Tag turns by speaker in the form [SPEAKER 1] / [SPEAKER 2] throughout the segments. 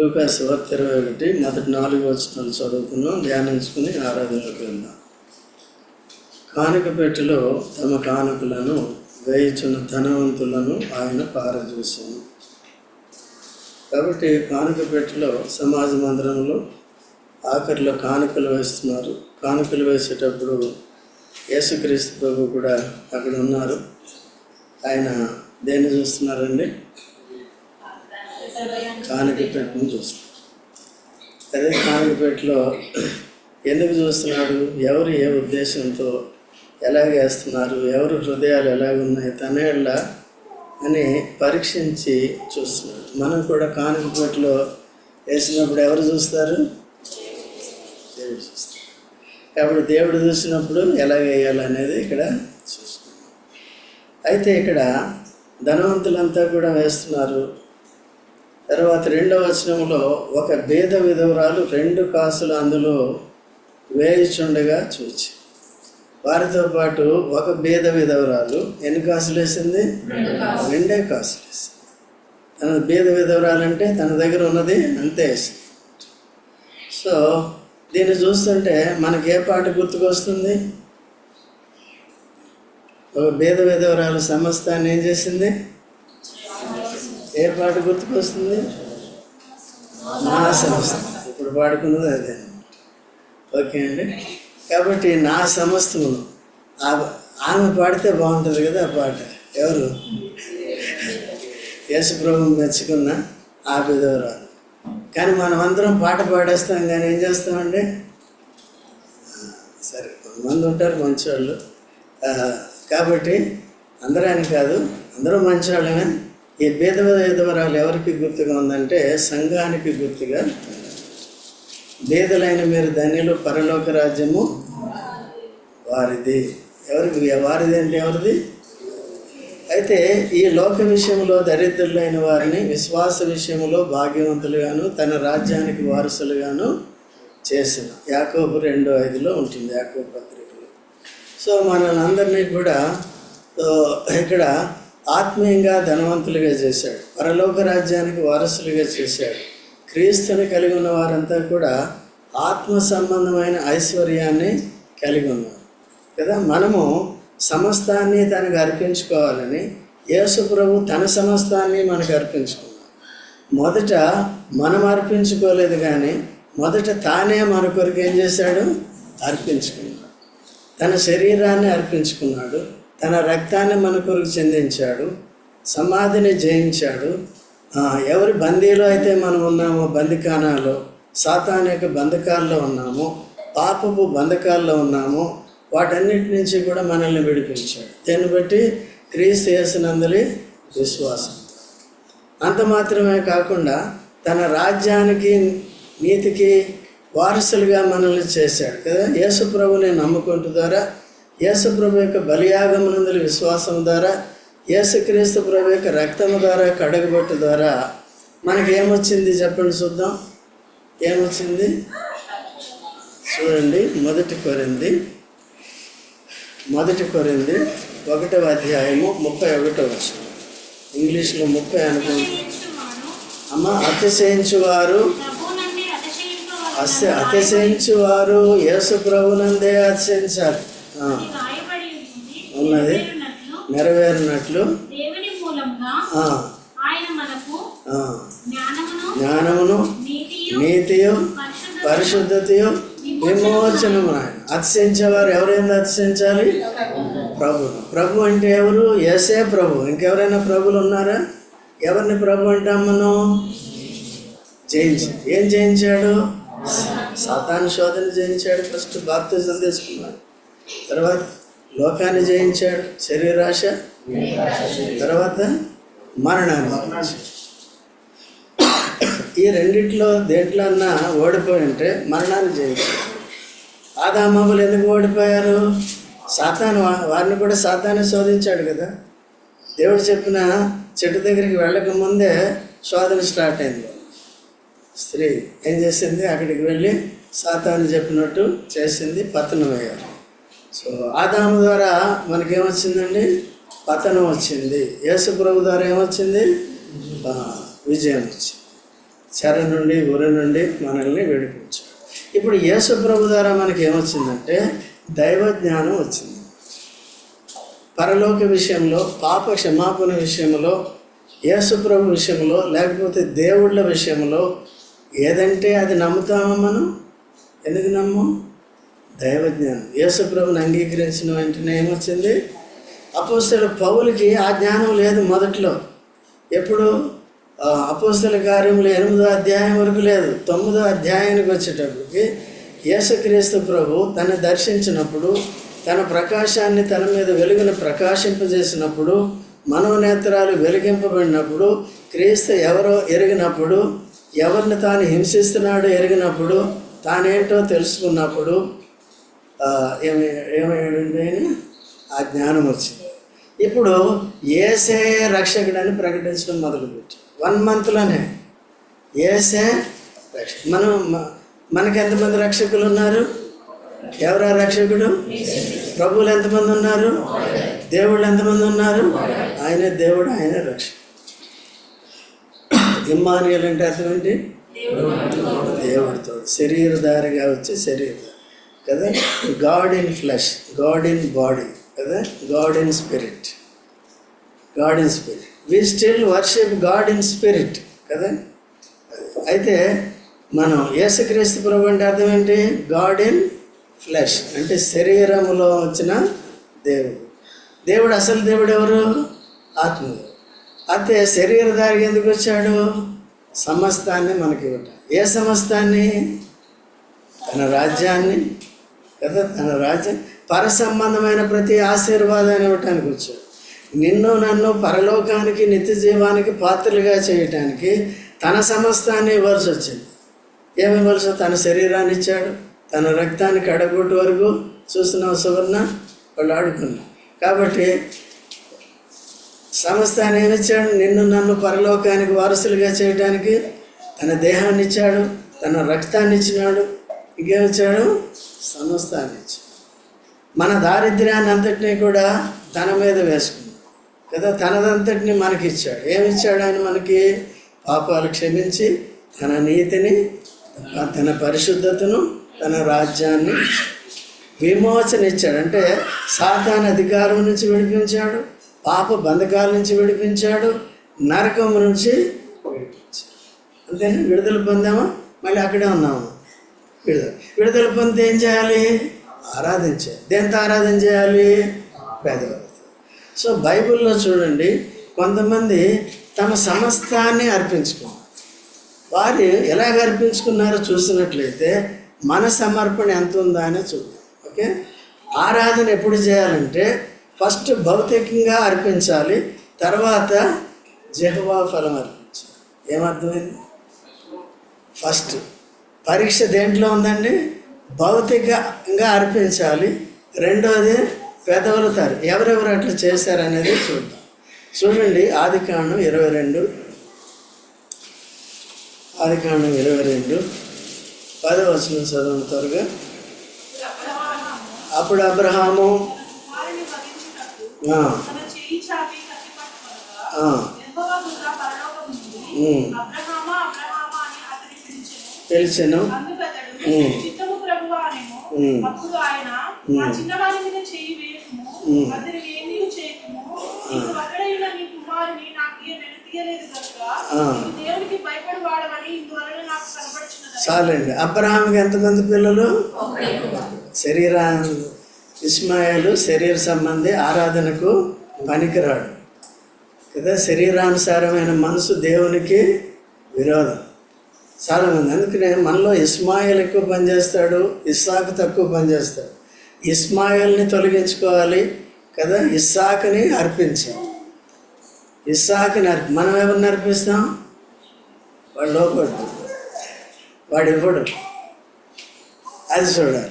[SPEAKER 1] లూకాస్ వార్త ఇరవై ఒకటి మొదటి నాలుగు వచనాలు చదువుకున్నాం ధ్యానించుకుని ఆరాధనలోకి వెళ్దాం కానుక పెట్టెలో తమ కానుకలను వేయించిన ధనవంతులను ఆయన పారజూసాను. కాబట్టి కానుక పెట్టెలో సమాజ మందిరంలో ఆఖరిలో కానుకలు వేస్తున్నారు. కానుకలు వేసేటప్పుడు యేసుక్రీస్తు ప్రభు కూడా అక్కడ ఉన్నారు. ఆయన దేన్ని చూస్తున్నారండి? కానుక పెట్టెను చూస్తాం. అదే కానుక ఎందుకు చూస్తున్నాడు? ఎవరు ఏ ఉద్దేశంతో ఎలాగ వేస్తున్నారు? ఎవరు హృదయాలు ఎలాగున్నాయి తనేళ్ళ అని పరీక్షించి చూస్తున్నాడు. మనం కూడా కానుక వేసినప్పుడు ఎవరు చూస్తారు? దేవుడు చూస్తారు కాబట్టి దేవుడు చూసినప్పుడు ఎలా వేయాలనేది ఇక్కడ చూసుకున్నాం అయితే ఇక్కడ ధనవంతులంతా కూడా వేస్తున్నారు. తర్వాత రెండవ వచనంలో ఒక భేద విధవరాలు రెండు కాసులు అందులో వేయుచుండగా చూచి. వారితో పాటు ఒక భేద విధవరాలు ఎన్ని కాసులు వేసింది? రెండే కాసులు. వేసింది. తన భేద విధవరాలు అంటే తన దగ్గర ఉన్నది అంతే వేసింది. సో దీన్ని చూస్తుంటే మనకి ఏ పాట గుర్తుకొస్తుంది? ఒక భేద విధవరాలు సమస్తాన్ని ఏం చేసింది? ఏ పాట గుర్తుకొస్తుంది? నా సంస్థ ఇప్పుడు పాడుకున్నది అదే. ఓకే అండి. కాబట్టి నా సమస్తమును ఆ- ఆమె పాడితే బాగుంటుంది కదా ఆ పాట. ఎవరు? యేసుప్రభు మెచ్చుకున్న ఆ కానీ మనం అందరం పాట పాడేస్తాం కానీ ఏం చేస్తామండి? సరే కొంతమంది ఉంటారు మంచివాళ్ళు కాబట్టి కాబట్టి అని కాదు అందరూ మంచివాళ్ళమే ఈ భేద విధవరాలు ఎవరికి గుర్తుగా ఉందంటే సంఘానికి గుర్తుగా భేదలైన మీరు ధన్యులు పరలోక రాజ్యము వారిది. ఎవరికి వారిది అంటే ఎవరిది? అయితే ఈ లోక విషయంలో దరిద్రులైన వారిని విశ్వాస విషయంలో భాగ్యవంతులుగాను తన రాజ్యానికి వారసులుగాను చేసిన. యాకోబు రెండు ఐదులో ఉంటుంది యాకోబు పత్రికలో. సో మనల్ని అందరినీ కూడా ఇక్కడ ఆత్మీయంగా ధనవంతులుగా చేశాడు. పరలోక రాజ్యానికి వారసులుగా చేశాడు. క్రీస్తుని కలిగి ఉన్న వారంతా కూడా ఆత్మ సంబంధమైన ఐశ్వర్యాన్ని కలిగి ఉన్నారు. కదా? మనము సమస్తాన్ని తనకు అర్పించుకోవాలని యేసు ప్రభు తన సమస్తాన్ని మనకు అర్పించుకున్నాడు. మొదట మనం అర్పించుకోలేదు కానీ మొదట తానే మన కొరకు ఏం చేశాడు? అర్పించుకున్నాడు. తన శరీరాన్ని అర్పించుకున్నాడు. తన రక్తాన్ని మన కొరకు చెందించాడు సమాధిని జయించాడు. ఎవరి బందీలో అయితే మనం ఉన్నామో బందికానాలో సాతాన్ యొక్క బంధకాల్లో ఉన్నామో పాపపు బంధకాల్లో ఉన్నామో వాటన్నిటి నుంచి కూడా మనల్ని విడిపించాడు. దీన్ని బట్టి క్రీస్తు యేసునందలి విశ్వాసం. అంత మాత్రమే కాకుండా తన రాజ్యానికి నీతికి వారసులుగా మనల్ని చేశాడు కదా. యేసుప్రభుని నమ్ముకుంటు ద్వారా యేసుప్రభు యొక్క బలియాగమునందుల విశ్వాసం ద్వారా యేసుక్రీస్తు ప్రభు యొక్క రక్తము ద్వారా కడగబట్టు ద్వారా మనకి ఏమొచ్చింది చెప్పండి చూద్దాం. ఏమొచ్చింది? చూడండి మొదటి కొరింది. మొదటి కొరింది ఒకటవ అధ్యాయము ముప్పై ఒకటో వచ్చిన ఇంగ్లీష్లో ముప్పై అనుకుంటా అమ్మ అతిశయించువారు అతిశయించువారు. యేసు ప్రభునందే
[SPEAKER 2] ఉంది.
[SPEAKER 1] ఉన్నది.
[SPEAKER 2] నెరవేరునట్లు జ్ఞానమును నీతియు
[SPEAKER 1] నీతియు
[SPEAKER 2] పరిశుద్ధ
[SPEAKER 1] పరిశుద్ధతయు విమోచనము ఆయన. అతిశయించేవారు ఎవరైనా అతిశయించాలి? ప్రభు. ప్రభు అంటే ఎవరు? ఏసే ప్రభు. ఇంకెవరైనా ప్రభులు ఉన్నారా? ఎవరిని ప్రభు అంటాం మనం జయించి ఏం జయించాడు? సాతాను శోధన జయించాడు. ఫస్ట్ బాప్తిజం తీసుకున్నాడు. తర్వాత లోకాన్ని జయించాడు శరీరాశ తర్వాత మరణాన్ని ఈ రెండిట్లో దేంట్లో అన్నా ఓడిపోయి ఉంటే మరణాన్ని జయించాడు. ఆదామవ్వలు ఎందుకు ఓడిపోయారు? సాతాను వా- వారిని కూడా సాతాన్ని శోధించాడు కదా. దేవుడు చెప్పిన చెట్టు దగ్గరికి వెళ్ళక ముందే శోధన స్టార్ట్ అయింది. స్త్రీ ఏం చేసింది? అక్కడికి వెళ్ళి సాతాను చెప్పినట్టు చేసింది పతనమయ్యారు. సో ఆదాము ద్వారా మనకేమొచ్చిందండి? పతనం వచ్చింది. యేసు ప్రభు ద్వారా ఏమొచ్చింది? విజయం వచ్చింది. చెర నుండి ఉరి నుండి మనల్ని విడిపించాడు. ఇప్పుడు యేసు ప్రభు ద్వారా మనకి ఏమొచ్చిందంటే దైవ జ్ఞానం వచ్చింది. పరలోక విషయంలో పాప క్షమాపణ విషయంలో యేసు ప్రభు విషయంలో లేకపోతే దేవుళ్ళ విషయంలో ఏదంటే అది నమ్ముతామా మనం? ఎందుకు నమ్మం? దైవజ్ఞానం. యేసుప్రభుని అంగీకరించిన వెంటనే ఏమొచ్చింది? అపోస్తల పౌలకి ఆ జ్ఞానం లేదు మొదట్లో. ఎప్పుడు? అపోస్తుల అపోస్తల కార్యములు ఎనిమిదో అధ్యాయం వరకు లేదు. తొమ్మిదో అధ్యాయానికి వచ్చేటప్పటికి యేసుక్రీస్తు ప్రభు తను దర్శించినప్పుడు తన ప్రకాశాన్ని తన మీద వెలుగును ప్రకాశింపజేసినప్పుడు మనోనేత్రాలు వెలిగింపబడినప్పుడు క్రీస్తు ఎవరో ఎరిగినప్పుడు ఎవరిని తాను హింసిస్తున్నాడో ఎరిగినప్పుడు తానేంటో తెలుసుకున్నప్పుడు ఏమి ఏమయ్యాడండి ఆ జ్ఞానం వచ్చింది. ఇప్పుడు ఏసే రక్షకుడని ప్రకటించడం మొదలుపెట్టి వన్ మంత్లోనే ఏసే రక్ష మనం మనకి ఎంతమంది రక్షకులు ఉన్నారు? ఎవరా రక్షకుడు? ప్రభువులు ఎంతమంది ఉన్నారు? దేవుళ్ళు ఎంతమంది ఉన్నారు? ఆయనే దేవుడు ఆయనే రక్షకుడు. ఇమ్మానియల్ అంటే అర్థం ఏంటి? దేవుడితో. శరీరధారిగా వచ్చి శరీరధారి. కదా? God in flesh God in body కదా? God in spirit God in spirit we still worship God in spirit కదా? అయితే మనం యేసుక్రీస్తు ప్రభు అంటే అర్థం ఏంటి? గాడ్ ఇన్ ఫ్లెష్ అంటే శరీరములో వచ్చిన దేవుడు. దేవుడు అసలు దేవుడు ఎవరు? ఆత్మదేవుడు. అయితే శరీరధారికి ఎందుకు వచ్చాడు? సమస్తాన్ని మనకి ఇవ్వట. ఏ సమస్తాన్ని? తన రాజ్యాన్ని కదా? తన రాజ్యం పర సంబంధమైన ప్రతి ఆశీర్వాదాన్ని ఇవ్వటానికి వచ్చాడు. నిన్ను నన్ను పరలోకానికి నిత్య జీవానికి పాత్రలుగా చేయటానికి తన సమస్తాన్ని ఇవ్వాల్సి వచ్చింది. ఏమి ఇవ్వాల్సి తన శరీరాన్ని ఇచ్చాడు. తన రక్తాన్ని కడగొట్టు వరకు చూస్తున్నావు సువర్ణ? వాళ్ళు ఆడుకున్నాం కాబట్టి సమస్తాన్ని ఏమిచ్చాడు నిన్ను నన్ను పరలోకానికి వారసులుగా చేయడానికి తన దేహాన్ని ఇచ్చాడు తన రక్తాన్ని ఇచ్చినాడు ఇంకేమిచ్చాడు సమస్తాన్ని ఇచ్చాడు. మన దారిద్ర్యాన్ని అంతటినీ కూడా తన మీద వేసుకున్నాడు. కదా తనదంతటిని మనకి ఇచ్చాడు. ఏమిచ్చాడు ఆయన మనకి? పాపాలు క్షమించి తన నీతిని తన పరిశుద్ధతను తన రాజ్యాన్ని విమోచన ఇచ్చాడు. అంటే సాతాన్ అధికారం నుంచి విడిపించాడు పాప బంధకాల నుంచి విడిపించాడు నరకం నుంచి విడిపించాడు. అంతేనా? విడుదల పొందామా? మళ్ళీ అక్కడే ఉన్నాము. విడుదల. విడుదల పొందితే ఏం చేయాలి? ఆరాధించాలి దేంతో ఆరాధన చేయాలి? పేదవాళ్ళతో సో బైబిల్లో చూడండి కొంతమంది తమ సమస్తాన్ని అర్పించుకున్నారు. వారు ఎలాగ అర్పించుకున్నారో చూసినట్లయితే మన సమర్పణ ఎంత ఉందా అని చూద్దాం. ఓకే? ఆరాధన ఎప్పుడు చేయాలంటే ఫస్ట్ భౌతికంగా అర్పించాలి తర్వాత జహ్వా ఫలం అర్పించాలి. ఏమర్థమైంది? ఫస్ట్. పరీక్ష దేంట్లో ఉందండి? భౌతికంగా అర్పించాలి. రెండోది పెదవుల తరు ఎవరెవరు అట్లా చేశారనేది చూద్దాం. చూడండి ఆది కాండం ఇరవై రెండు. ఆది కాండం ఇరవై రెండు. పదవచనం చదవండి త్వరగా. అప్పుడు అబ్రహాము ఆ, తెలిసెను.
[SPEAKER 3] అప్పుడు ఆయన మీద ఏమీ చేయకుము నీ కుమారుని నాకు తీయలేదు కనుక దేవునికి భయపడి ఇందువలన నాకు కనబడుచున్నది.
[SPEAKER 1] చాలండి. అబ్రహాంకి ఎంతమంది పిల్లలు? శరీర ఇస్మాయిలు శరీర సంబంధి ఆరాధనకు పనికిరాడు. కదా? శరీరానుసారమైన మనసు దేవునికి విరోధం. చాలామంది అందుకనే మనలో ఇస్మాయిల్ ఎక్కువ పనిచేస్తాడు ఇస్సాకు తక్కువ పనిచేస్తాడు. ఇస్మాయిల్ని తొలగించుకోవాలి కదా ఇస్సాకుని అర్పించాలి ఇస్సాకుని అర్పి మనం ఎవరిని అర్పిస్తాం? వాడు లోపడు వాడు ఇవ్వడు. అది చూడాలి.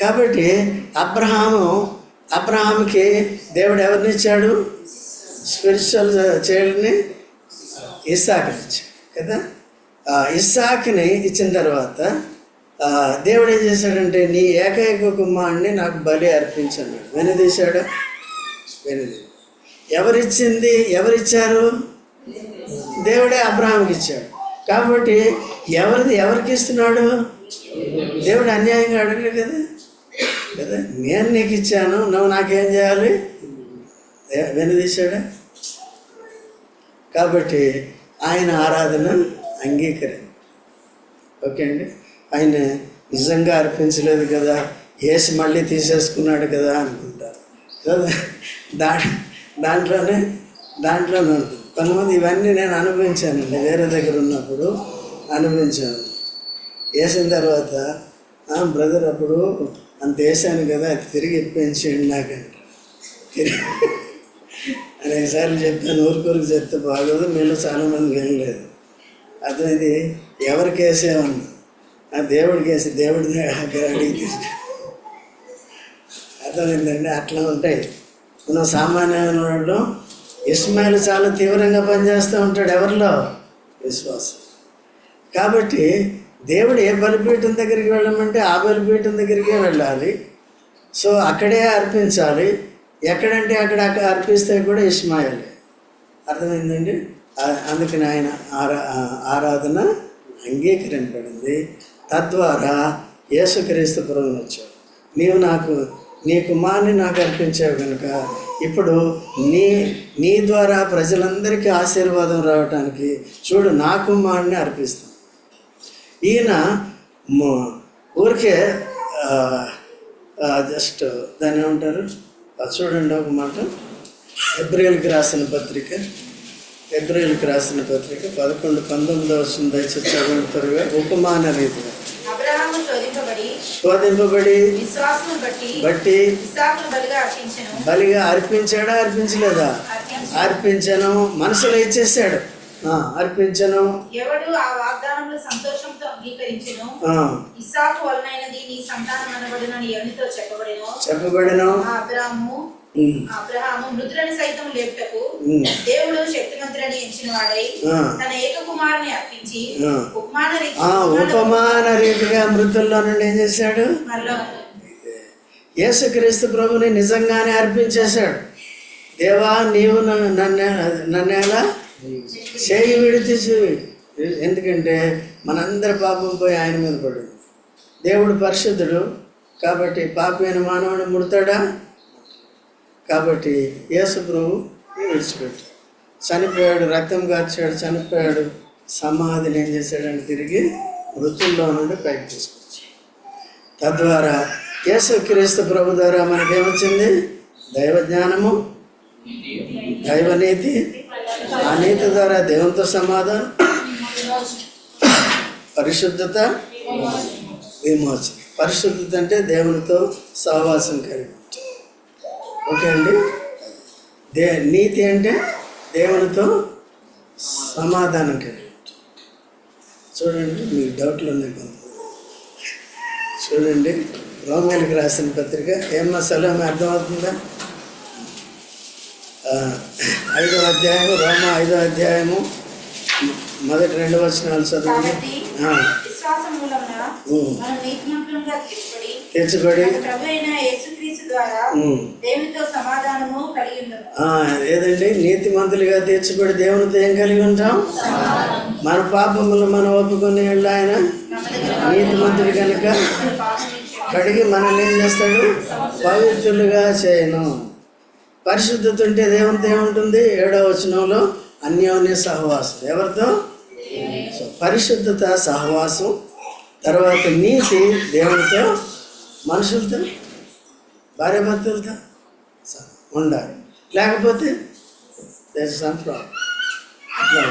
[SPEAKER 1] కాబట్టి అబ్రహాము అబ్రహాంకి దేవుడు ఎవరిని ఇచ్చాడు? స్పిరిచువల్ చైల్డ్ని ఇస్సాకుని ఇచ్చాడు కదా? ఇస్సాక్ని ఇచ్చిన తర్వాత దేవుడు ఏం చేశాడంటే నీ ఏకైక కుమారుడిని నాకు బలి అర్పించన్నాడు వెనుదీశాడు వెనుది ఎవరిచ్చింది? ఎవరిచ్చారు? దేవుడే అబ్రహాంకి ఇచ్చాడు. కాబట్టి ఎవరిది ఎవరికి ఇస్తున్నాడు? దేవుడు అన్యాయంగా అడగలేదు కదా? కదా? నేను నీకు ఇచ్చాను నువ్వు నాకేం చేయాలి? ఏ- వెనుదీశాడా కాబట్టి ఆయన ఆరాధన అంగీకరింది ఓకే అండి? ఆయన నిజంగా అర్పించలేదు కదా వేసి మళ్ళీ తీసేసుకున్నాడు కదా అనుకుంటారు. కదా? దా దాంట్లోనే దాంట్లోనే ఉంటుంది. కొంతమంది ఇవన్నీ నేను అనుభవించానండి. వేరే దగ్గర ఉన్నప్పుడు అనుభవించాను. వేసిన తర్వాత బ్రదర్ అప్పుడు అంత వేసాను కదా అది తిరిగి ఇప్పించేయండి నాకంటే. అనేకసార్లు చెప్పాను ఊరికొరికి చెప్తే బాగోదు మీలో చాలామంది వినలేదు అర్థమైంది ఎవరికి వేసేవన్నా ఆ దేవుడికి వేసి దేవుడిని అడిగి అర్థమైందండి? అట్లా ఉంటాయి. మనం సామాన్యమైన వాళ్ళు ఇస్మాయిల్ చాలా తీవ్రంగా పనిచేస్తూ ఉంటాడు ఎవరిలో? విశ్వాసం. కాబట్టి దేవుడు ఏ బలిపీఠం దగ్గరికి వెళ్ళమంటే ఆ బలిపీఠం దగ్గరికే వెళ్ళాలి. సో అక్కడే అర్పించాలి. ఎక్కడంటే అక్కడ అక్కడ అర్పిస్తే కూడా ఇస్మాయిలే. అర్థమైందండి? అందుకని ఆయన ఆరా ఆరాధన అంగీకరింపబడింది. తద్వారా యేసుక్రీస్తు ప్రభువుని వచ్చావు నీవు నాకు నీ కుమార్ని నాకు అర్పించావు కనుక ఇప్పుడు నీ నీ ద్వారా ప్రజలందరికీ ఆశీర్వాదం రావటానికి చూడు నా కుమారుని అర్పిస్తాను. ఈయన ఊరికే జస్ట్ దాన్ని ఏమంటారు? చూడండి ఒక మాట. ఎబ్రిల్కి రాసిన పత్రిక. ఎబ్రిల్కి రాసిన పత్రిక పదకొండు పంతొమ్మిది వస్తుంది దయచేసి చదవండి త్వరగా. ఉపమాన రీతిగా.
[SPEAKER 4] శోధింపబడి బట్టి బలిగా
[SPEAKER 1] అర్పించాడా అర్పించలేదా?
[SPEAKER 4] అర్పించి
[SPEAKER 1] అర్పించను మనసులో ఇచ్చేసాడు. అర్పించను.
[SPEAKER 4] ఎవడు ఆ వాగ్దానములు సంతోషంతో అంగీకరించెను? వలనైనది నీ సంతానం అనబడినని ఎవరితో చెప్పబడెను?
[SPEAKER 1] చెప్పబడిను.
[SPEAKER 4] ఆ అబ్రహాము
[SPEAKER 1] ఉమ్,
[SPEAKER 4] ఆ అబ్రహాము మృతులను సైతం లేపుటకు
[SPEAKER 1] ఉమ్,
[SPEAKER 4] దేవుడు శక్తివంతుడని ఎంచిన వాడై
[SPEAKER 1] ఆ.
[SPEAKER 4] తన ఏక కుమారుని అర్పించి
[SPEAKER 1] ఆ.
[SPEAKER 4] ఉపమాన
[SPEAKER 1] రీతిగా మృతుల్లో నుండి ఏం చేశాడు? యేసుక్రీస్తు ప్రభుని నిజంగానే అర్పించేశాడు. దేవా నీవు నన్ను నన్ను ఎలా? చేయి చూవి ఎందుకంటే మనందరి పాపం పోయి ఆయన మీద పడింది. దేవుడు పరిశుద్ధుడు కాబట్టి పాపమైన మానవుడు ముడతాడా? కాబట్టి యేసు ప్రభు విడిచిపెట్టు. చనిపోయాడు రక్తం గార్చాడు చనిపోయాడు సమాధిని ఏం చేశాడని తిరిగి మృతుల్లో నుండి పైకి తీసుకొచ్చాడు తద్వారా యేసు క్రీస్తు ప్రభు ద్వారా మనకేమొచ్చింది? దైవ జ్ఞానము దైవనీతి ఆ నీతి ద్వారా దేవునితో సమాధానం పరిశుద్ధత విమోచన. పరిశుద్ధత అంటే దేవునితో సహవాసం కలిగి. ఓకే అండి. దే నీతి అంటే దేవునితో సమాధానం కలిగి. చూడండి మీకు డౌట్లు ఉన్నాయి కొంతమంది చూడండి రోమిలకు రాసిన పత్రిక. ఏమన్నా సలహం అర్థమవుతుందా? ఐదో అధ్యాయము రోమ ఐదో అధ్యాయము మొదటి రెండు వచనాలు చదవండి.
[SPEAKER 4] తీర్చబడి
[SPEAKER 1] ఏదండి? నీతిమంతులుగా తీర్చబడి దేవునితో ఏం కలిగి ఉంటాం? మన పాపములు మనం ఒప్పుకుని వెళ్ళి ఆయన నీతిమంతుడు కనుక కడిగి మనల్ని ఏం చేస్తాడు? పవిత్రులుగా చేయను. పరిశుద్ధత ఉంటే దేవునితో ఏముంటుంది? ఏడవ వచనంలో అన్యోన్య సహవాసం. ఎవరితో? పరిశుద్ధత సహవాసం. తర్వాత నీతి దేవునితో మనుషులతో భార్యాభర్తలతో ఉండాలి. లేకపోతే సమ్ ప్రాబ్లం అట్లా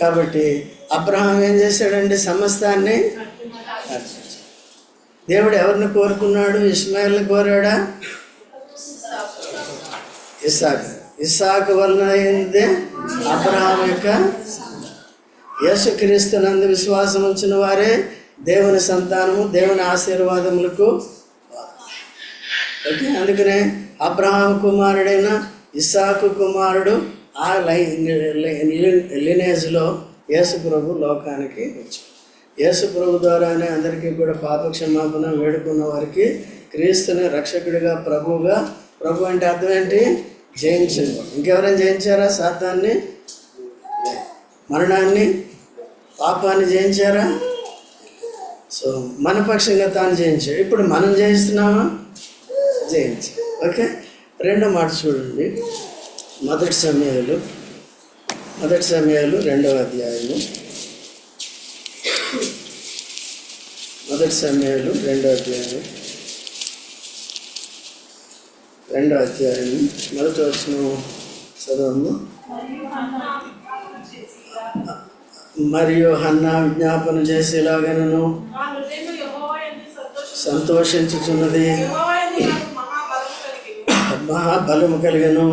[SPEAKER 1] కాబట్టి అబ్రహాం ఏం చేశాడండి? సమస్తాన్ని దేవుడు ఎవరిని కోరుకున్నాడు? ఇస్మాయిల్ని కోరాడా? ఇస్సాక్. ఇస్సాకు వలన అయిందే అబ్రహాం యొక్క యేసుక్రీస్తు నందు విశ్వాసం ఉంచిన వారే దేవుని సంతానము దేవుని ఆశీర్వాదములకు ఓకే? అందుకనే అబ్రహాం కుమారుడైన ఇస్సాకు కుమారుడు ఆ లై లినేజ్లో యేసు ప్రభు లోకానికి వచ్చాడు యేసు ప్రభు ద్వారానే అందరికీ కూడా పాపక్షమాపణ వేడుకున్న వారికి క్రీస్తుని రక్షకుడిగా ప్రభువుగా ప్రభు అంటే అర్థం ఏంటి? జయించింది ఇంకెవరైనా జయించారా సాతాన్ని? మరణాన్ని? పాపాన్ని జయించారా? సో మన పక్షంగా తాను జయించాడు ఇప్పుడు మనం జయిస్తున్నామా? జయించు. ఓకే? రెండో మాట చూడండి. మొదటి సమయాలు. మొదటి సమయాలు రెండవ అధ్యాయము. మొదటి సమయాలు రెండో అధ్యాయం రెండో అధ్యాయం మొదటి వచ్చిన చదవము. మరియు హన్న విజ్ఞాపన చేసేలాగనను సంతోషించుచున్నది.
[SPEAKER 3] మహాబలము కలిగను.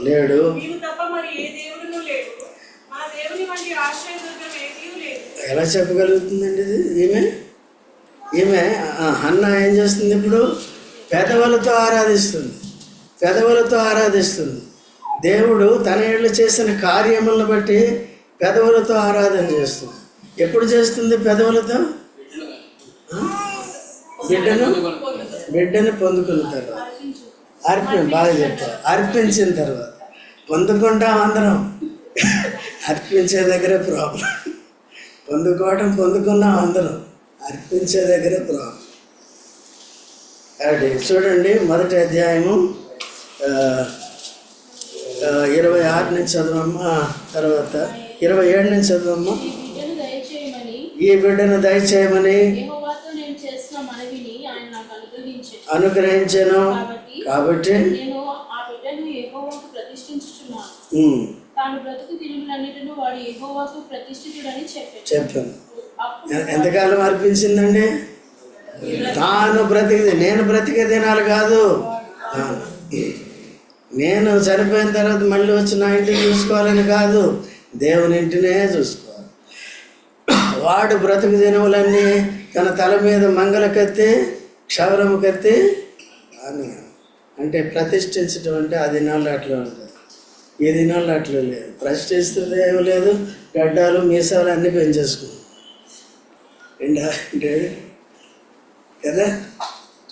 [SPEAKER 3] లేడు.
[SPEAKER 1] ఎలా చెప్పగలుగుతుందండి ఇది? ఈమె? ఈమె? హన్న ఏం చేస్తుంది ఇప్పుడు? పెదవులతో ఆరాధిస్తుంది. పెదవులతో ఆరాధిస్తుంది. దేవుడు తన ఏళ్ళు చేసిన కార్యములను బట్టి పెదవులతో ఆరాధన చేస్తుంది. ఎప్పుడు చేస్తుంది పెదవులతో బిడ్డను? బిడ్డను పొందుకున్న తర్వాత. అర్పణ బాగా చెప్పారు. అర్పించిన తర్వాత. పొందుకుంటాం అందరం. అర్పించే దగ్గరే ప్రాబ్లం. పొందుకోవడం పొందుకున్నాం అందరం. అర్పించే దగ్గరే ప్రాబ్లం. కాబట్టి చూడండి మొదటి అధ్యాయము ఇరవై ఆరు నుంచి చదవమ్మా తర్వాత ఇరవై ఏడు నుంచి చదవమ్మా.
[SPEAKER 5] ఈ బిడ్డను దయచేయమని అనుగ్రహించాను. కాబట్టి చెప్పాను.
[SPEAKER 1] ఎంతకాలం అర్పించిందండి? తాను బ్రతికింది నేను బ్రతికే దినాలు కాదు. నేను చనిపోయిన తర్వాత మళ్ళీ వచ్చి నా ఇంటిని చూసుకోవాలని కాదు. దేవుని ఇంటినే చూసుకోవాలి. వాడు బ్రతుకు దినములన్నీ తన తల మీద మంగళ కత్తి క్షవరము కత్తి అని అంటే ప్రతిష్ఠించడం అంటే ఆ దినాల్లో అట్లా ఉంటుంది ఈ దినాల్లో అట్లా లేదు ప్రతిష్ఠిస్తుంది ఏమి లేదు. గడ్డాలు మీసాలు అన్నీ పెంచేసుకున్నాం ఏంటంటే అంటే కదా?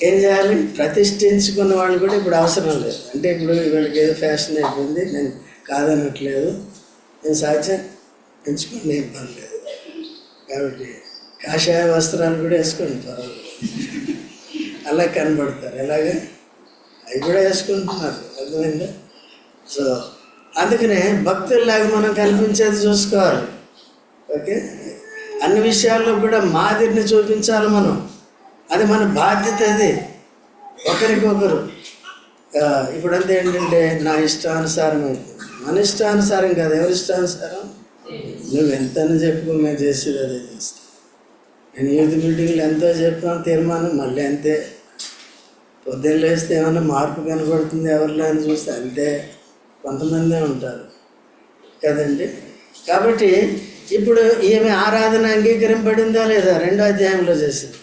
[SPEAKER 1] ఏం చేయాలి? ప్రతిష్ఠించుకున్న వాళ్ళు కూడా ఇప్పుడు అవసరం లేదు. అంటే ఇప్పుడు వీళ్ళకి ఏదో ఫ్యాషన్ అయిపోయింది. నేను కాదనట్లేదు. నేను సాధ్యం ఎంచుకునే ఇబ్బంది లేదు. కాబట్టి కాషాయ వస్త్రాలు కూడా వేసుకోండి పర్వాలేదు అలా కనబడతారు. ఎలాగే? అవి కూడా వేసుకుంటున్నారు. అర్థమైందా? సో అందుకనే భక్తుల్లాగా మనం కనిపించేది చూసుకోవాలి. ఓకే? అన్ని విషయాల్లో కూడా మాదిరిని చూపించాలి మనం. అది మన బాధ్యత అది. ఒకరికొకరు. ఇప్పుడు ఇప్పుడంతా ఏంటంటే నా ఇష్టానుసారం మన ఇష్టానుసారం కాదు ఎవరి ఇష్టానుసారం? నువ్వు ఎంతని చెప్పుకో మేము చేసేది అదే చేస్తాం. నేను యూత్ మీటింగ్లు ఎంతో చెప్పాను తీర్మానం మళ్ళీ అంతే. పొద్దున్న లేస్తే ఏమైనా మార్పు కనబడుతుంది ఎవరిలో అని చూస్తే అంతే. కొంతమందే ఉంటారు. కదండి? కాబట్టి ఇప్పుడు ఈమె ఆరాధన అంగీకరింపబడిందా లేదా? రెండో అధ్యాయంలో చేసింది.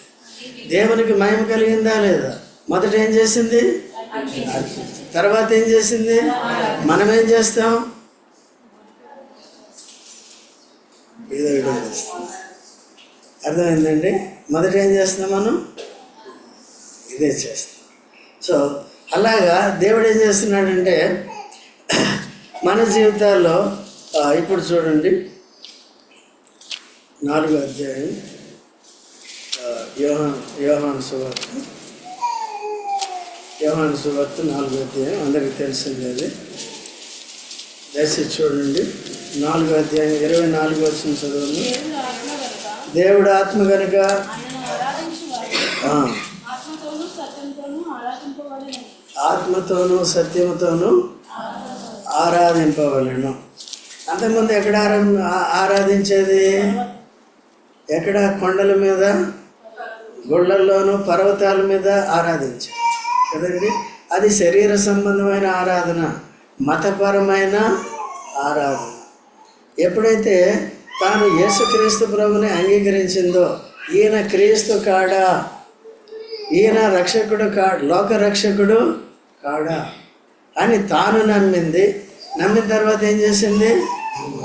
[SPEAKER 1] దేవునికి మహిమ కలిగిందా లేదా? మొదట ఏం చేసింది? తర్వాత ఏం చేసింది? మనం ఏం చేస్తాం? ఏదో ఒకటి చేస్తాం. అర్థమైందండి? మొదట ఏం చేస్తాం మనం? ఇదే చేస్తాం. సో అలాగా దేవుడు ఏం చేస్తున్నాడంటే మన జీవితాల్లో ఇప్పుడు చూడండి నాలుగో అధ్యాయం యోహాన్ యోహాన్ సువార్త. యోహాన్ సువార్త నాలుగో అధ్యాయం. అందరికీ తెలిసిందే అది దయచేసి చూడండి. నాలుగో అధ్యాయం ఇరవై నాలుగో వచ్చిన చదువును
[SPEAKER 5] దేవుడు ఆత్మ
[SPEAKER 1] కనుక
[SPEAKER 5] ఆత్మతోనూ
[SPEAKER 1] సత్యముతోనూ ఆరాధింపవలను. అంతకుముందు ఎక్కడ ఆరా- ఆరాధించేది? ఎక్కడ? కొండల మీద? గుళ్ళల్లోనూ పర్వతాల మీద ఆరాధించారు కదండి? అది శరీర సంబంధమైన ఆరాధన మతపరమైన ఆరాధన. ఎప్పుడైతే తాను యేసుక్రీస్తు ప్రభుని అంగీకరించిందో ఈయన క్రీస్తు కాడా? ఈయన రక్షకుడు కా లోక రక్షకుడు కాడా? అని తాను నమ్మింది. నమ్మిన తర్వాత ఏం చేసింది?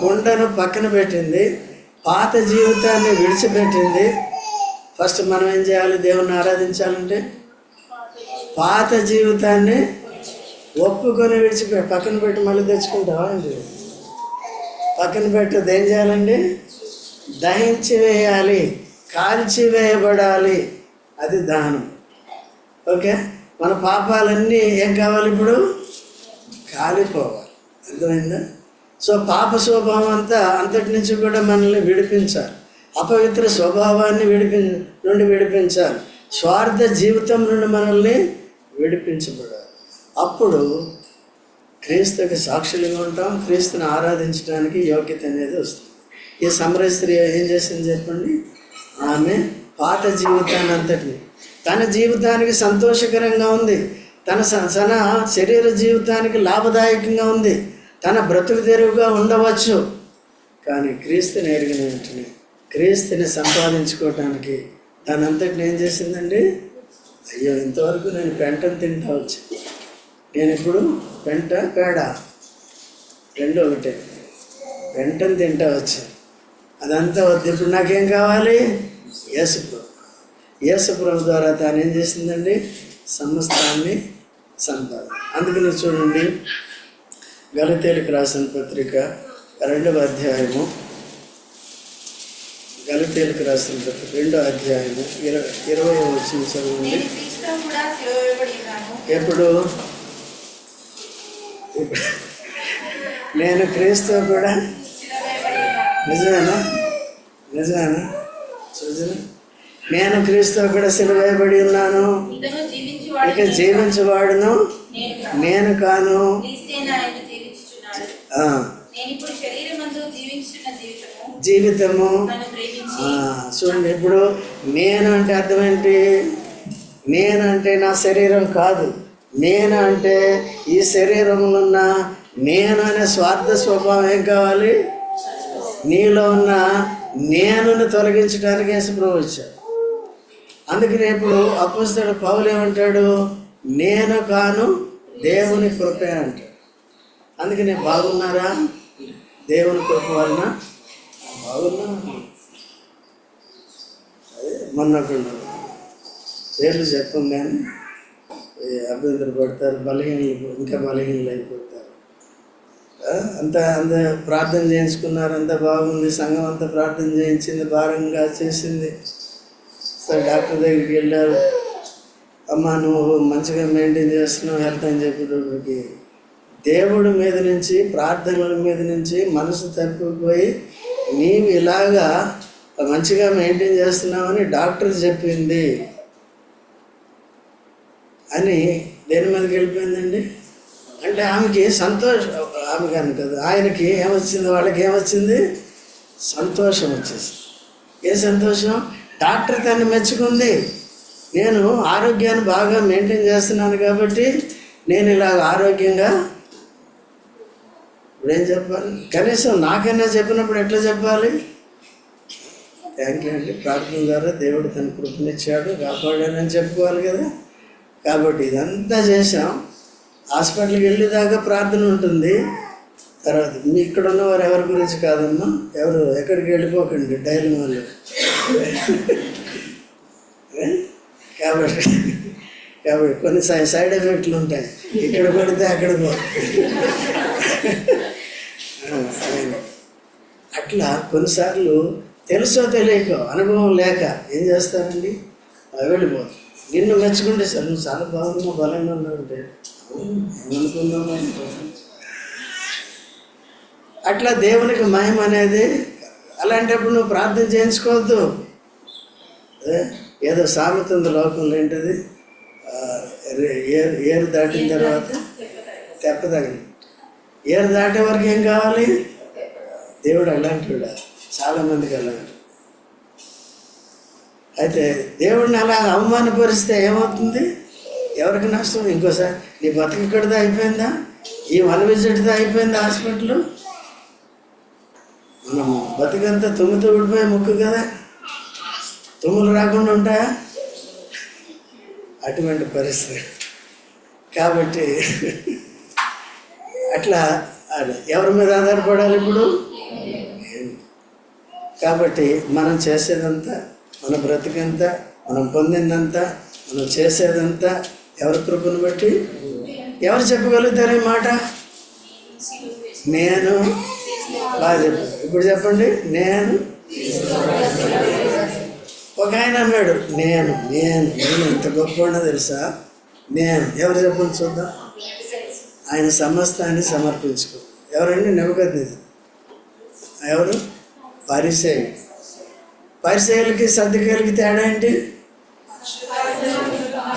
[SPEAKER 1] కుండను పక్కన పెట్టింది. పాత జీవితాన్ని విడిచిపెట్టింది. ఫస్ట్ మనం ఏం చేయాలి? దేవుణ్ణి ఆరాధించాలంటే పాత జీవితాన్ని ఒప్పుకొని విడిచిపె పక్కన పెట్టి మళ్ళీ తెచ్చుకుంటావా అండి పక్కన పెట్టదు ఏం చేయాలండి? దహించి వేయాలి కాల్చివేయబడాలి అది దానం. ఓకే? మన పాపాలన్నీ ఏం కావాలి ఇప్పుడు? కాలిపోవాలి. అర్థమైందా? సో పాప స్వభావం అంతా అంతటి నుంచి కూడా మనల్ని విడిపించాలి. అపవిత్ర స్వభావాన్ని విడిపి నుండి విడిపించాలి. స్వార్థ జీవితం నుండి మనల్ని విడిపించబడాలి. అప్పుడు క్రీస్తుకి సాక్షులుగా ఉంటాం. క్రీస్తుని ఆరాధించడానికి యోగ్యత అనేది వస్తుంది. ఈ సమర స్త్రీ ఏం చేసింది చెప్పండి? ఆమె పాత జీవితాన్ని అంతటిని. తన జీవితానికి సంతోషకరంగా ఉంది. తన తన శరీర జీవితానికి లాభదాయకంగా ఉంది. తన బ్రతుకు తెరువుగా ఉండవచ్చు. కానీ క్రీస్తుని ఎరిగిన వెంటనే క్రీస్తుని సంపాదించుకోవటానికి తనంతటిని ఏం చేసిందండి? అయ్యో ఇంతవరకు నేను పెంటను తింటా వచ్చింది నేను ఇప్పుడు పెంట పేడ రెండు ఒకటే. పెంటను తింటా వచ్చాను అదంతా వద్దు. ఇప్పుడు నాకేం కావాలి? యేసుప్రభు. యేసుప్రభు ద్వారా తాను ఏం చేసిందండి? సమస్తాన్ని సంపాదన అందుకని చూడండి. గలతేలికి రాసిన పత్రిక రెండవ అధ్యాయము గలతేలికి రాసిన రెండో అధ్యాయము ఇరవై ఇరవై వచ్చిన
[SPEAKER 4] ఉన్నాను
[SPEAKER 1] ఎప్పుడు? నేను క్రీస్తు కూడా నిజమేనా? నిజమేనా? చూసిన? నేను క్రీస్తు కూడా సిలువేయబడి ఉన్నాను. ఇక జీవించవాడును.
[SPEAKER 4] నేను
[SPEAKER 1] కాను.
[SPEAKER 4] జీవితము.
[SPEAKER 1] చూడండి ఇప్పుడు నేను అంటే అర్థం ఏంటి నేను అంటే నా శరీరం కాదు. నేను అంటే ఈ శరీరంలో ఉన్న నేను అనే స్వార్థ స్వభావం ఏం కావాలి? నీలో ఉన్న నేనుని తొలగించడానికి యేసుప్రభు వచ్చాడు అందుకని ఇప్పుడు అపుస్తుడు పౌలు ఏమంటాడు? నేను కాను దేవుని కృపే అంటాడు. అందుకని బాగున్నారా? దేవుని కృప వలన బాగున్నా అదే మొన్న పేర్లు చెప్పం కానీ అభ్యంతర పడతారు బలహీనలు ఇంకా బలహీనలు అయిపోతారు. అంతా అంత ప్రార్థన చేయించుకున్నారు అంతా బాగుంది సంఘం అంతా ప్రార్థన చేయించింది భారంగా చేసింది. సరే డాక్టర్ దగ్గరికి వెళ్ళారు. అమ్మ నువ్వు మంచిగా మెయింటైన్ చేస్తున్నావు హెల్త్ అని చెప్పేటప్పటికి దేవుడి మీద నుంచి ప్రార్థనల మీద నుంచి మనసు తప్పిపోయి నీవు ఇలాగా మంచిగా మెయింటైన్ చేస్తున్నావని డాక్టర్ చెప్పింది. అని దేని మీదకి వెళ్ళిపోయిందండి? అంటే ఆమెకి సంతోషం ఆమె కానీ కదా ఆయనకి ఏమొచ్చింది వాళ్ళకి ఏమొచ్చింది? సంతోషం వచ్చేసింది. ఏ సంతోషం? డాక్టర్ తను మెచ్చుకుంది. నేను ఆరోగ్యాన్ని బాగా మెయింటైన్ చేస్తున్నాను కాబట్టి నేను ఇలా ఆరోగ్యంగా ఇప్పుడు ఏం చెప్పాలి? కనీసం నాకైనా చెప్పినప్పుడు ఎట్లా చెప్పాలి? థ్యాంక్ యూ అండి. ప్రార్థన ద్వారా దేవుడు తన కృపనిచ్చాడు. కాపాడానని చెప్పుకోవాలి కదా. కాబట్టి ఇదంతా చేసాం హాస్పిటల్కి వెళ్ళేదాకా ప్రార్థన ఉంటుంది. తర్వాత మీ ఇక్కడ ఉన్నవారు ఎవరి గురించి కాదమ్మా? ఎవరు? ఎక్కడికి వెళ్ళిపోకండి. డైరీ వాళ్ళు కాబట్టి కాబట్టి కొన్ని సైడ్ ఎఫెక్ట్లు ఉంటాయి. ఇక్కడ పడితే అక్కడ పో ఆ, సరే. అట్లా కొన్నిసార్లు తెలుసో తెలియకో అనుభవం లేక ఏం చేస్తారండి? అవి వెళ్ళిపోతారు నిన్ను మెచ్చుకుంటే సార్ నువ్వు చాలా బాగున్నావు బలంగా ఉన్నావు అంటే. "అవును, ఏమనుకున్నావు అట్లా దేవునికి మహిమ అనేది అలాంటప్పుడు నువ్వు ప్రార్థన చేయించుకోవద్దు? ఏదో సామెత ఉంది లోకంలో ఏంటది? ఏరు ఏరు దాటిన తర్వాత తెప్పదగలి ఏరు దాటే వరకు ఏం కావాలి? దేవుడు అలాంటివాడు చాలా చాలామందికి అలాంటి అయితే దేవుడిని అలా అవమానపరిస్తే ఏమవుతుంది? ఎవరికి నష్టం? ఇంకోసారి నీ బతుకు ఇక్కడిదా అయిపోయిందా? ఈ వన్ విజిట్దా అయిపోయిందా హాస్పిటల్? మనం బతుకంతా తుమ్మితో ఊడిపోయే ముక్కు కదా. తుమ్ములు రాకుండా ఉంటాయా? అటువంటి పరిస్థితి. కాబట్టి అట్లా అది ఎవరి మీద ఆధారపడాలి ఇప్పుడు? కాబట్టి మనం చేసేదంతా మన బ్రతికంతా మనం పొందిందంతా మనం చేసేదంతా ఎవరి కృపను బట్టి? ఎవరు చెప్పగలుగుతారు ఈ మాట? నేను. బాగా చెప్పు ఇప్పుడు చెప్పండి. నేను. ఒక ఆయన అన్నాడు నేను నేను నేను ఎంత గొప్ప తెలుసా? నేను. ఎవరు చెప్పండి చూద్దాం. ఆయన సమస్తాన్ని సమర్పించుకో. ఎవరండి? నిమ్మకద్ది ఎవరు? పరిసేయుడు పరిసేయులకి సర్దికాయలకి తేడా ఏంటి?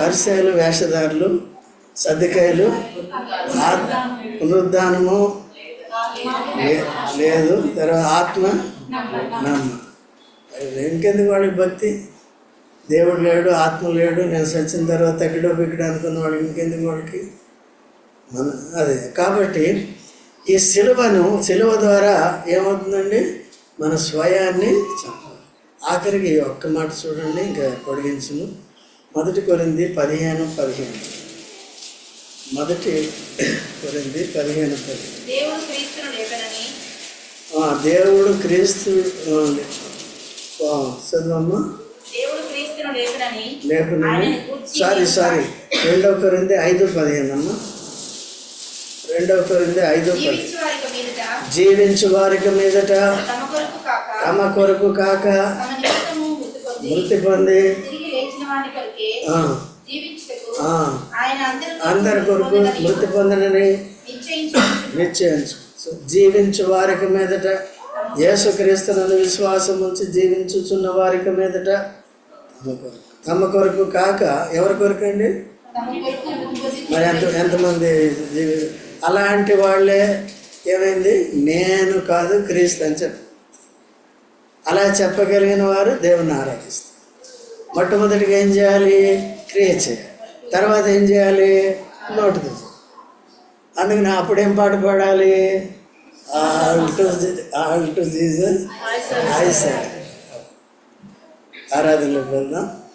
[SPEAKER 1] పరిసేయులు వేషధారులు సర్దికాయలు ఆత్మ పునరుద్ధానము లే- లేదు తర్వాత ఆత్మ నమ్మ. ఇంకెందుకు వాళ్ళకి భక్తి? దేవుడు లేడు ఆత్మ లేడు నేను సచ్చిన తర్వాత ఎక్కడో ఇక్కడ అనుకున్న వాడు ఇంకెందుకు వాళ్ళకి? మన అదే. కాబట్టి ఈ సిలువను సిలువ ద్వారా ఏమవుతుందండి? మన స్వయాన్ని చంపాలి. ఆఖరికి ఒక్క మాట చూడండి ఇంకా పొడిగించును మొదటి కొరింది పదిహేను పదిహేను. మొదటి కొరింది పదిహేను పదిహేను.
[SPEAKER 4] దేవుడు
[SPEAKER 1] క్రీస్తు చదవమ్మా.
[SPEAKER 4] లేపనని.
[SPEAKER 1] Sorry sorry. రెండవ కొరింది ఐదు పదిహేను అమ్మా. రెండవ కొరింది ఐదు
[SPEAKER 4] జీవించు వారికి మీదట తమ కొరకు కాక. మృతి పొంది. అందరి
[SPEAKER 1] కొరకు మృతి పొందనని
[SPEAKER 4] నిశ్చయించు.
[SPEAKER 1] జీవించు వారికి మీదట యేసుక్రీస్తునందు విశ్వాసం ఉంచి జీవించుచున్న వారికి మీదట తమ కొరకు కాక ఎవరి కొరకు అండి? మరి ఎంత ఎంతమంది జీవి అలాంటి వాళ్ళే ఏమైంది? నేను కాదు క్రీస్తు అని చెప్పి. అలా చెప్పగలిగిన వారు దేవుని ఆరాధిస్తారు. మొట్టమొదటిగా ఏం చేయాలి? క్రియ చేయాలి. తర్వాత ఏం చేయాలి? నోటితో చేయాలి. అందుకని అప్పుడేం పాట పాడాలి? All to all to Jesus I ఆరాధనలోకి వెళ్దాం.